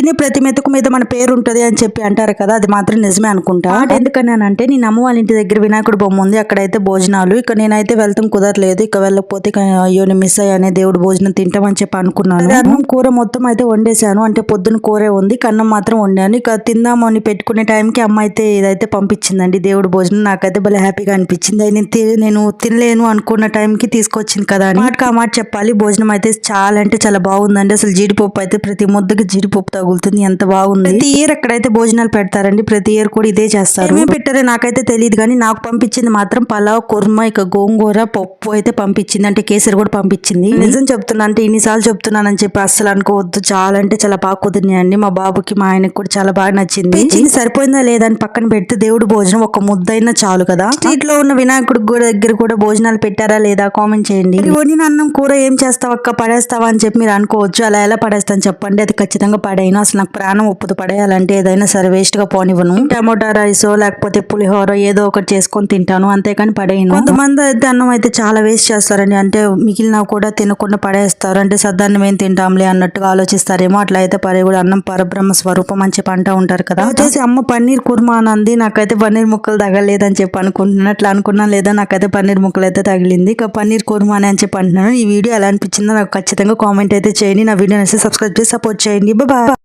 తినే ప్రతి మెతుకు మీద మన పేరు ఉంటది అని చెప్పి అంటారు కదా అది మాత్రం నిజమే అనుకుంటా. ఎందుకని అంటే నేను అమ్మ వాళ్ళ ఇంటి దగ్గర వినాయకుడు బొమ్మ ఉంది అక్కడైతే భోజనాలు. ఇక నేనైతే వెళ్తాం కుదరలేదు ఇక వెళ్ళకపోతే అయ్యో నేను మిస్ అయ్యానే దేవుడు భోజనం తింటామని చెప్పి అనుకున్నాను. అన్నం కూర మొత్తం అయితే వండేశాను అంటే పొద్దున కూరే ఉంది కన్నం మాత్రం వండాను. ఇక తిందామని పెట్టుకునే టైంకి అమ్మ అయితే ఇదైతే పంపించిందండి దేవుడు భోజనం. నాకైతే భలే హ్యాపీగా అనిపించింది. అది నేను నేను తినలేను అనుకున్న టైంకి తీసుకొచ్చింది కదా అని. మాట చెప్పాలి భోజనం అయితే చాలా అంటే చాలా బాగుందండి. అసలు జీడిపప్పు అయితే ప్రతి ముద్దకి జీడిపప్పు తగులుతుంది ఎంత బాగుంది? ప్రతి ఇయర్ అక్కడైతే భోజనాలు పెడతారండి ప్రతి ఇయర్ కూడా ఇదే చేస్తారు. ఏమేం పెట్టారో నాకైతే తెలియదు కానీ నాకు పంపించింది మాత్రం పలావ్ కుర్మా ఇక గోంగూర పప్పు అయితే పంపించింది. అంటే కేసరి కూడా పంపించింది. నిజం చెప్తున్నా అంటే ఇన్నిసార్లు చెప్తున్నానని చెప్పి అస్సలు అనుకోవద్దు. చాలా అంటే చాలా బాగా కుదిరినాయండి. మా బాబుకి మా ఆయనకి కూడా చాలా బాగా నచ్చింది. ఇది సరిపోయిందా లేదా అని పక్కన పెడితే దేవుడు భోజనం ఒక ముద్దైనా చాలు కదా? స్ట్రీట్లో ఉన్న వినాయకుడి దగ్గర కూడా భోజనాలు పెట్టారా లేదా కామెంట్ చేయండి. వండిన అన్నం కూర ఏం చేస్తావు అక్క? పడేస్తావా అని చెప్పి మీరు అనుకోవచ్చు. అలా ఎలా పడేస్తాను చెప్పండి. అది ఖచ్చితంగా పడేయను అసలు నాకు ప్రాణం ఒప్పుదు పడేయాలంటే ఏదైనా సరే వేస్ట్గా పోనివ్వను. టమోటా రైస్ లేకపోతే పులిహోర ఏదో ఒకటి చేసుకొని తింటాను అంతేకాని పడేయను. కొంతమంది అయితే అన్నం అయితే చాలా వేస్ట్ చేస్తారండి. అంటే మిగిలిన కూడా తినకుండా పడేస్తారు. అంటే సద్దన్నం ఏం తింటాంలే అన్నట్టుగా ఆలోచిస్తారేమో. అట్లా అయితే పడే కూడా అన్నం పరబ్రహ్మ స్వరూపం చెప్పి అంటూ ఉంటారు కదా. వచ్చేసి అమ్మ పన్నీర్ కుర్మా అని అంది. నాకైతే పన్నీర్ ముక్కలు తగలేదని చెప్పి అనుకుంటున్నాను అట్లా అనుకున్నాను లేదా నాకైతే పన్నీర్ ముక్కలు అయితే తగిలింది. ఇక పన్నీర్ కుర్మా అని చెప్పి అంటున్నాను. ఈ వీడియో ఎలా అనిపించిందో నాకు ఖచ్చితంగా కామెంట్ అయితే చేయండి. నా వీడియో నచ్చితే సబ్స్క్రైబ్ చేసి సపోర్ట్ చేయండి. బాయ్.